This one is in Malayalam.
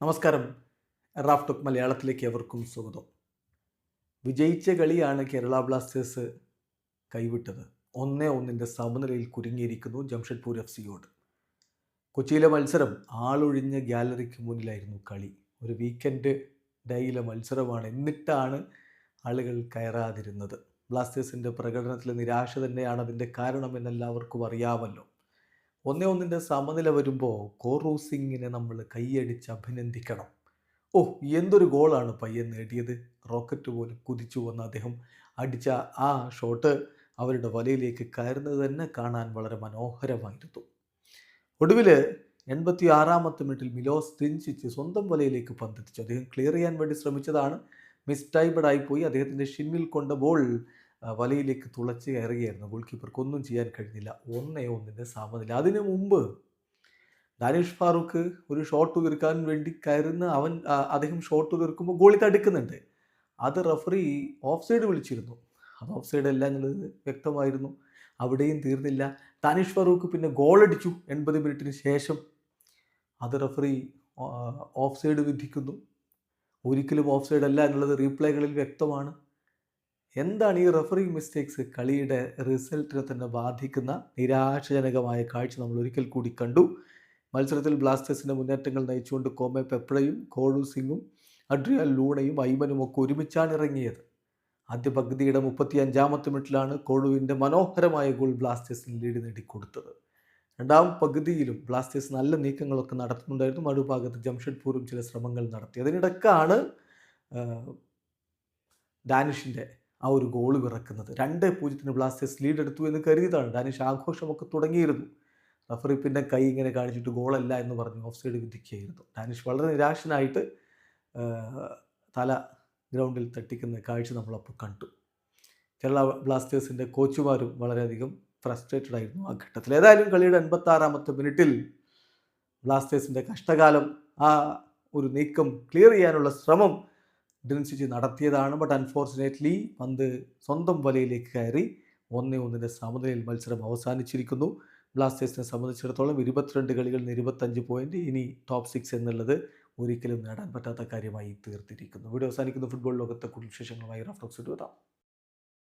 നമസ്കാരം. റാഫ് ടോക്ക് മലയാളത്തിലേക്ക് എവർക്കും സ്വാഗതം. വിജയിച്ച കളിയാണ് കേരള ബ്ലാസ്റ്റേഴ്സ് കൈവിട്ടത്. ഒന്നേ ഒന്നിന്റെ സമനിലയിൽ കുരുങ്ങിയിരിക്കുന്നു ജംഷഡ്പൂർ എഫ് സിയോട് കൊച്ചിയിലെ മത്സരം ആളൊഴിഞ്ഞ ഗ്യാലറിക്ക് മുന്നിലായിരുന്നു കളി. ഒരു വീക്കെൻഡ് ഡേയിലെ മത്സരമാണ്. എന്നിട്ടാണ് ആളുകൾ കയറാതിരുന്നത്. ബ്ലാസ്റ്റേഴ്സിന്റെ പ്രകടനത്തിലെ നിരാശ തന്നെയാണ് അതിന്റെ കാരണം എന്നെല്ലാവർക്കും അറിയാമല്ലോ. ഒന്നേ ഒന്നിന്റെ സമനില വരുമ്പോൾ കോറൂസിങ്ങിനെ നമ്മൾ കൈയടിച്ച് അഭിനന്ദിക്കണം. ഓ എന്തൊരു ഗോളാണ് പയ്യൻ നേടിയത്. റോക്കറ്റ് പോലെ കുതിച്ചു വന്ന അദ്ദേഹം അടിച്ച ആ ഷോട്ട് അവരുടെ വലയിലേക്ക് കയറുന്നത് തന്നെ കാണാൻ വളരെ മനോഹരമായിരുന്നു. ഒടുവിൽ എൺപത്തി ആറാമത്തെ മിനിറ്റിൽ മിലോസ് തിഞ്ചിച്ച് സ്വന്തം വലയിലേക്ക് പന്തെത്തിച്ചു. അദ്ദേഹം ക്ലിയർ ചെയ്യാൻ വേണ്ടി ശ്രമിച്ചതാണ്. മിസ്റ്റൈബഡ് പോയി. അദ്ദേഹത്തിന്റെ ഷിന്നിൽ കൊണ്ട ബോൾ വലയിലേക്ക് തുളച്ച് കയറുകയായിരുന്നു ഗോൾ കീപ്പർക്ക് ഒന്നും ചെയ്യാൻ കഴിഞ്ഞില്ല. ഒന്നേ ഒന്നിന്റെ സമനില അതിനു മുമ്പ് ദാനിഷ് ഫാറൂഖ് ഒരു ഷോട്ട് തീർക്കാൻ വേണ്ടി കയറുന്ന അവൻ അദ്ദേഹം ഷോട്ട് തീർക്കുമ്പോൾ ഗോളി തടുക്കുന്നുണ്ട്. അത് റഫറി ഓഫ് സൈഡ് വിളിച്ചിരുന്നു. അത് ഓഫ് സൈഡ് അല്ല എന്നുള്ളത് വ്യക്തമായിരുന്നു. അവിടെയും തീർന്നില്ല. ദാനിഷ് ഫാറൂഖ് പിന്നെ ഗോളടിച്ചു എൺപത് മിനിറ്റിന് ശേഷം അത് റഫറി ഓഫ് സൈഡ് വിധിക്കുന്നു. ഒരിക്കലും ഓഫ് സൈഡ് അല്ല എന്നുള്ളത് റീപ്ലേകളിൽ വ്യക്തമാണ്. എന്താണ് ഈ റഫറി മിസ്റ്റേക്സ് കളിയുടെ റിസൾട്ടിനെ തന്നെ ബാധിക്കുന്ന നിരാശജനകമായ കാഴ്ച നമ്മൾ ഒരിക്കൽ കൂടി കണ്ടു. മത്സരത്തിൽ ബ്ലാസ്റ്റേഴ്സിന്റെ മുന്നേറ്റങ്ങൾ നയിച്ചുകൊണ്ട് കോമെ പെപ്രയും കോഴു സിംഗും അഡ്രിയൽ ലൂണയും ഐമനും ഒക്കെ ഒരുമിച്ചാണ് ഇറങ്ങിയത്. ആദ്യ പകുതിയുടെ മുപ്പത്തി അഞ്ചാമത്തെ മിനിറ്റിലാണ് കോഴുവിന്റെ മനോഹരമായ ഗോൾ ബ്ലാസ്റ്റേഴ്സിന് ലീഡ് നേടിക്കൊടുത്തത്. രണ്ടാം പകുതിയിലും ബ്ലാസ്റ്റേഴ്സ് നല്ല നീക്കങ്ങളൊക്കെ നടത്തുന്നുണ്ടായിരുന്നു. മറുഭാഗത്ത് ജംഷഡ്പൂരും ചില ശ്രമങ്ങൾ നടത്തി. അതിനിടക്കാണ് ഡാനിഷിന്റെ ആ ഒരു ഗോൾ വിറക്കുന്നത്. രണ്ട് പൂജ്യത്തിന് ബ്ലാസ്റ്റേഴ്സ് ലീഡ് എടുത്തു എന്ന് കരുതിയതാണ്. ഡാനിഷ് ആഘോഷമൊക്കെ തുടങ്ങിയിരുന്നു. റഫറി പിന്നെ കൈ ഇങ്ങനെ കാണിച്ചിട്ട് ഗോളല്ല എന്ന് പറഞ്ഞ് ഓഫ് സൈഡ് വിധിക്കുകയായിരുന്നു. ഡാനിഷ് വളരെ നിരാശനായിട്ട് തല ഗ്രൗണ്ടിൽ തട്ടിക്കുന്ന കാഴ്ച നമ്മളപ്പോൾ കണ്ടു. കേരള ബ്ലാസ്റ്റേഴ്സിന്റെ കോച്ചുമാരും വളരെയധികം ഫ്രസ്ട്രേറ്റഡ് ആയിരുന്നു ആ ഘട്ടത്തിൽ. ഏതായാലും കളിയുടെ എൺപത്താറാമത്തെ മിനിറ്റിൽ ബ്ലാസ്റ്റേഴ്സിന്റെ കഷ്ടകാലം ആ ഒരു നീക്കം ക്ലിയർ ചെയ്യാനുള്ള ശ്രമം ഡ്രിൻസിച്ച് നടത്തിയതാണ് ബട്ട് അൺഫോർച്ചുനേറ്റ്ലി പന്ത് സ്വന്തം വലയിലേക്ക് കയറി ഒന്നേ ഒന്നിന്റെ സമനിലയിൽ മത്സരം അവസാനിച്ചിരിക്കുന്നു. ബ്ലാസ്റ്റേഴ്സിനെ സംബന്ധിച്ചിടത്തോളം ഇരുപത്തിരണ്ട് കളികളിൽ ഇരുപത്തഞ്ച് പോയിന്റ് ഇനി ടോപ്പ് സിക്സ് എന്നുള്ളത് ഒരിക്കലും നേടാൻ പറ്റാത്ത കാര്യമായി തീർത്തിരിക്കുന്നു. വീഡിയോ അവസാനിക്കുന്ന. ഫുട്ബോൾ ലോകത്തെ കൂടുതൽ വിശേഷങ്ങളുമായി റഫ്ലോക്സ് എത്താം